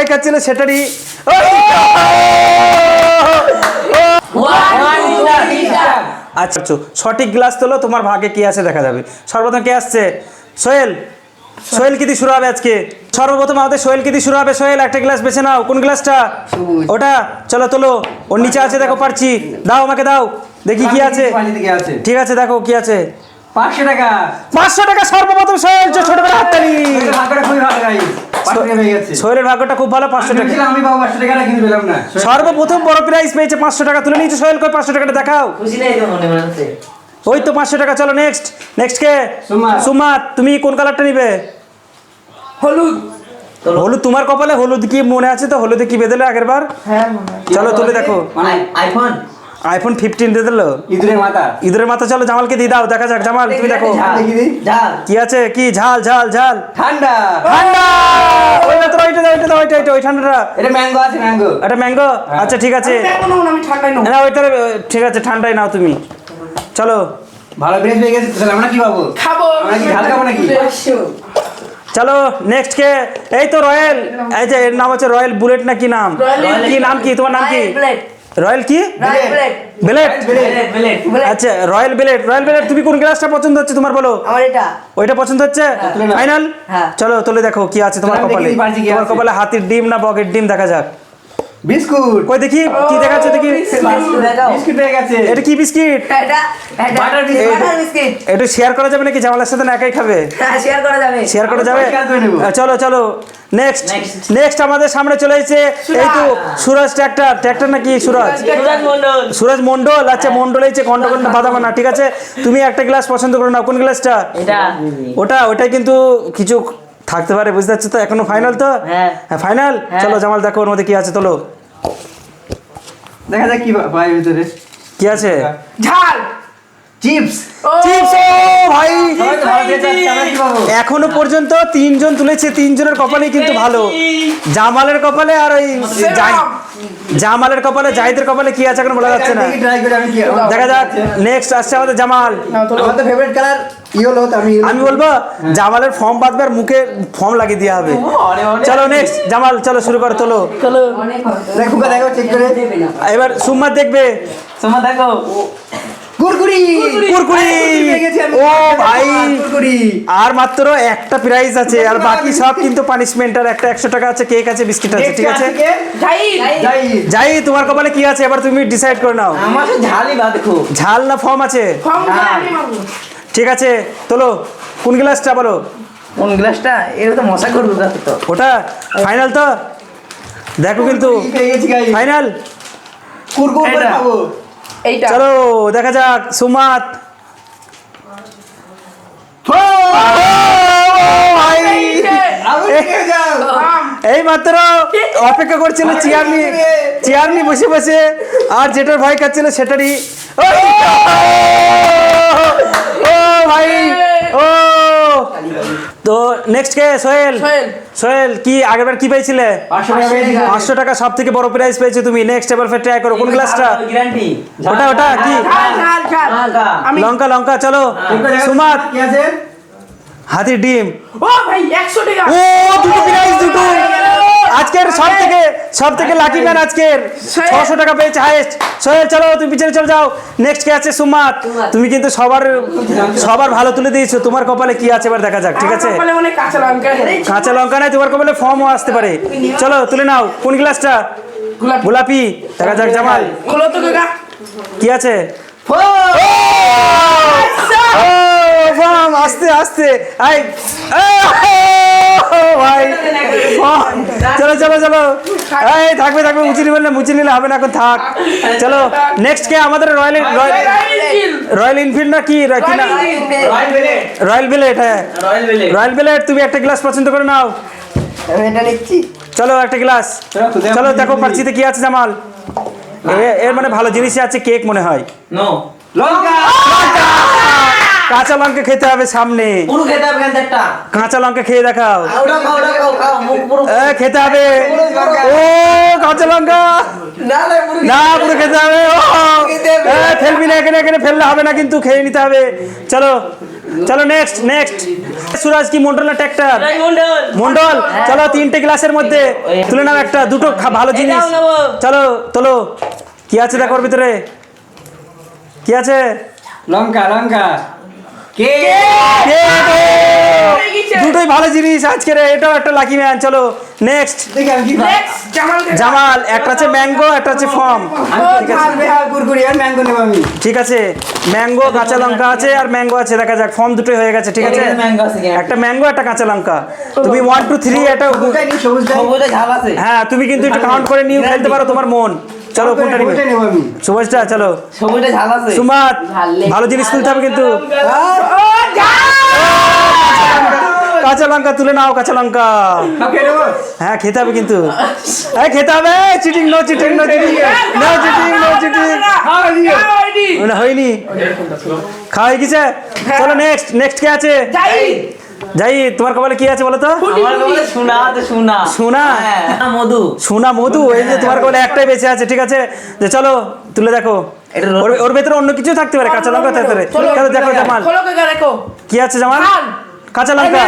ভয় খাচ্ছিল সেটারই আচ্ছা আচ্ছা, সঠিক গ্লাস তোলো তোমার ভাগে কি আছে দেখা যাবে। সর্বপ্রথম কে আসছে? সোহেল। সোহেল কি দিয়ে শুরু হবে আজকে? সর্বপ্রথম আমাদের সোহেল কি দিয়ে শুরু হবে? সোহেল একটা গ্লাস বেছে নাও। কোন গ্লাসটা? ওটা। চলো তোলো। ওর নিচে আছে দেখো পারছি। দাও আমাকে দাও। দেখি কি আছে। ঠিক আছে দেখো কি আছে। পাঁচশো টাকা। পাঁচশো টাকা সর্বপ্রথম সোহেল ছোটবেলা হাততালি। ভাগটা খুবই ভালো সোহেলের ভাগ্যটা খুব ভালো পাঁচশো টাকা। আমি পাবো পাঁচশো টাকা কিন্তু পেলাম না। সর্বপ্রথম বড় প্রাইজ পেয়েছে পাঁচশো টাকা। তুলে নিয়েছে সোহেল কই পাঁচশো টাকাটা দেখাও। খুশি নাই তো ওই তো পাঁচশো টাকা চলো নেক্সট নেক্সট কে? সুমাত। সুমাত তুমি কোন কালারটা নিবে? হলুদ। হলুদ তোমার কপালে হলুদ কি মনে আছে তো? হলুদে কি বেঁধেলে আগের বার? হ্যাঁ চলো তুলে দেখো। মানে আইফোন আইফোন ফিফটিন দিয়ে দিলো। ইঁদুরের মাথা। ঈদের মাথা চলো জামালকে দিয়ে দাও দেখা যাক। জামাল তুমি দেখো কি আছে? কি? ঝাল ঝাল ঝাল। ঠান্ডা। ঠান্ডা! ওইটা ওইটা ওই ঠান্ডাটা এটা ম্যাঙ্গো আছে ম্যাঙ্গো এটা ম্যাঙ্গো আচ্ছা ঠিক আছে। আমি দেখব না, ওইটা ঠিক আছে ঠান্ডাই নাও তুমি। চলো। ভালো ব্রেস পেয়ে গেছে তাহলে আমরা কি পাবো খাব। আমরা কি ঝাল খাব নাকি? চলো নেক্সট কে। এই তো রয়্যাল। এই যে এর নাম হচ্ছে রয়্যাল বুলেট না কি নাম? কি নাম কি? তোমার নাম কি? রয়্যাল কি? ব্লেড আচ্ছা রয়্যাল ব্লেড রয়্যাল ব্লেড তুমি কোন গ্লাসটা পছন্দ হচ্ছে তোমার বলো? আমার এটা। ওইটা পছন্দ হচ্ছে? ফাইনাল হ্যাঁ। চলো তুলে দেখো কি আছে তোমার কপালে। তোমার। কপালে হাতির ডিম না বগের ডিম দেখা যাক। বিস্কুট। কই দেখি কি দেখাচ্ছে দেখি। বিস্কুট। পেয়ে গেছে এটা কি বিস্কিট? এটা। Butter biscuit. এটা শেয়ার করা যাবে নাকি? জামালের সাথে না একাই খাবে? হ্যাঁ শেয়ার করা যাবে। শেয়ার করা যাবে? চলো চলো। নেক্সট নেক্সট আমাদের সামনে চলে এসেছে এই তো সুরজ। ট্র্যাক্টর। ট্র্যাক্টর নাকি সুরজ? সুরজ মন্ডল আচ্ছা মন্ডল হয়েছে ঘণ্টা ঘণ্টা বাদাম না ঠিক আছে। তুমি একটা গ্লাস পছন্দ করো না কোন গ্লাসটা? এটা। ওটা ওটাই কিন্তু কিছু থাকতে পারে বুঝতে পারছ তো? এখনও ফাইনাল তো? হ্যাঁ। হ্যাঁ ফাইনাল হ্যাঁ। চলো জামাল দেখো ওর মধ্যে কি আছে চলো দেখা যাক কি পাই ভিতরে। কি আছে? ঝাল! চিপস! ও! চিপস! এখনও পর্যন্ত তিনজন তুলেছে তিনজনের কপালেই কিন্তু ভালো। জামালের কপালে আর ওই জামালের কপালে জাহিদের কপালে কি আছে এখন বলা যাচ্ছে না। দেখি যাক নেক্সট আসছে আমাদের জামাল। ফেভারিট কালার ইয়েলো তো আমি আমি বলব জামালের ফর্ম বাঁধবে আর মুখে ফর্ম লাগিয়ে দেওয়া হবে। চলো নেক্সট জামাল চলো শুরু করো তোলো। চলো। দেখো চেক করে। এবার সুম্মার দেখবে। দেখো। কুরকুরি! কুরকুরি। ও ভাই আর মাত্র একটা প্রাইজ আছে আর বাকি সব কিন্তু পানিশমেন্ট আর একটা একশো টাকা আছে কেক আছে বিস্কিট আছে ঠিক আছে? যাই যাই যাই তোমার কপালে কি আছে? এবার তুমি ডিসাইড করে নাও। আমার ঝালই ঝাল না ফর্ম আছে? ঠিক আছে তোলো কোন গ্লাসটা বলো? কোন গ্লাসটা এটা তো মশা করব তো ওটা ফাইনাল তো? দেখো কিন্তু। ফাইনাল কুরকুর করে খাব। এইটা। চলো, দেখা যাক, সুমাত। ভাই। এই মাত্র অপেক্ষা করছিল চেয়ার নিয়ে চেয়ার নিয়ে বসে বসে, আর যেটার ভয় খাচ্ছিল সেটারই! ও, ভাই। ও তো নেক্সট কে? সোহেল? সোহেল। সোহেল কি আগেরবার কি পেয়েছিলে? পাঁচশো টাকা সব থেকে বড় প্রাইজ পেয়েছ তুমি। নেক্সট এবার ফের ট্রাই করো। কোন গ্লাসটা ওটা ওটা কি? লঙ্কা লঙ্কা চলো। সুমাত। কি হাতির ডিম। ও ভাই একশো টাকা। ও দুটো প্রাইজ দুটো আজকের সব থেকে সব থেকে লাকি ম্যান আজকের। ছশো টাকা পেয়েছে হাইয়েস্ট সোহেল চলো তুমি পিছনে চলে যাও। নেক্সট কে আছে সুমাত। তুমি কিন্তু সবার সবার ভালো তুলে দিয়েছ। তোমার কপালে কি আছে এবার দেখা যাক ঠিক আছে? কাঁচা লঙ্কা নাই তোমার কপালে ফর্মও আসতে পারে। চলো তুলে নাও। কোন গ্লাসটা গোলাপি। দেখা যাক জামাল। কি আছে? বাম। আস্তে আস্তে। আই ভাই। চলো চলো চলো। এই থাকবে থাকবে মুচি নিবেন না মুচি নিলে হবে না এখন থাক। চলো নেক্সট কে আমাদের রয়্যাল রয়্যাল এনফিল্ড না কি? কি না? রয়্যাল বিলেট হ্যাঁ। রয়্যাল বেলেট তুমি একটা গ্লাস পছন্দ করে নাও। চলো একটা গ্লাস চলো, দেখো নিই। পার্চিতে কি আছে জামাল। এর মানে ভালো জিনিসই আছে কেক মনে হয়। লঙ্কা! কাঁচা লঙ্কা খেতে হবে সামনে। পুরো খেতে হবে কেন একটা। কাঁচা লঙ্কা খেয়ে দেখাও। খেতে হবে। ও কাঁচা লঙ্কা। না না পুরো খেতে হবে। ও ফেলবি না এখানে এখানে ফেললে হবে না কিন্তু খেয়ে নিতে হবে। চলো চলো নেক্সট নেক্সট সুরাজ কি মন্ডল না ট্র্যাক্টর মন্ডল। মন্ডল চলো তিনটে গ্লাসের মধ্যে তুলে নাও একটা দুটো ভালো জিনিস। চলো তোলো। কি আছে দেখো ভিতরে? কি আছে? লঙ্কা লঙ্কা। কে। দুটোই ভালো জিনিস আজকে রে এটাও একটা লাকি ম্যান চলো নেক্সট জামাল একটা আছে ম্যাঙ্গো একটা আছে ফর্ম ঠিক আছে। ম্যাঙ্গো নেব আমি। ঠিক আছে ম্যাঙ্গো কাঁচা লঙ্কা আছে আর ম্যাঙ্গো আছে দেখা যাক ফর্ম দুটোই হয়ে গেছে ঠিক আছে? একটা ম্যাঙ্গো একটা কাঁচা লঙ্কা। তুমি ওয়ান টু থ্রি আছে। হ্যাঁ তুমি কিন্তু একটু কাউন্ট করে নিয়ে খেলতে পারো তোমার মন। চলো কোনটা নিবে। সুভাষটা চলো। সবুজে ঝাল আছে। সুমাত ভালো জিনিস তুলতে হবে কিন্তু। কাঁচা লঙ্কা তুলে নাও কাঁচা লঙ্কা। হ্যাঁ খেতে হবে কিন্তু। এই খেতে হবে। Cheating no cheating no cheating. No cheating no cheating. হয়নি। খাওয়াই গেছে। চলো নেক্সট নেক্সট কে আছে? যাই। তোমার কপালে কি আছে বলো তো। বলে সোনা সোনা। সোনা? হ্যাঁ। মধু। সোনা মধু? এই যে তোমার কপালে একটাই বেঁচে আছে ঠিক আছে? যে চলো তুলে দেখো। ওর ওর ভেতরে অন্য কিছু থাকতে পারে কাঁচা লঙ্কা থাকতে পারে। দেখো জামাল। কি আছে জামাল? কাঁচা লঙ্কা।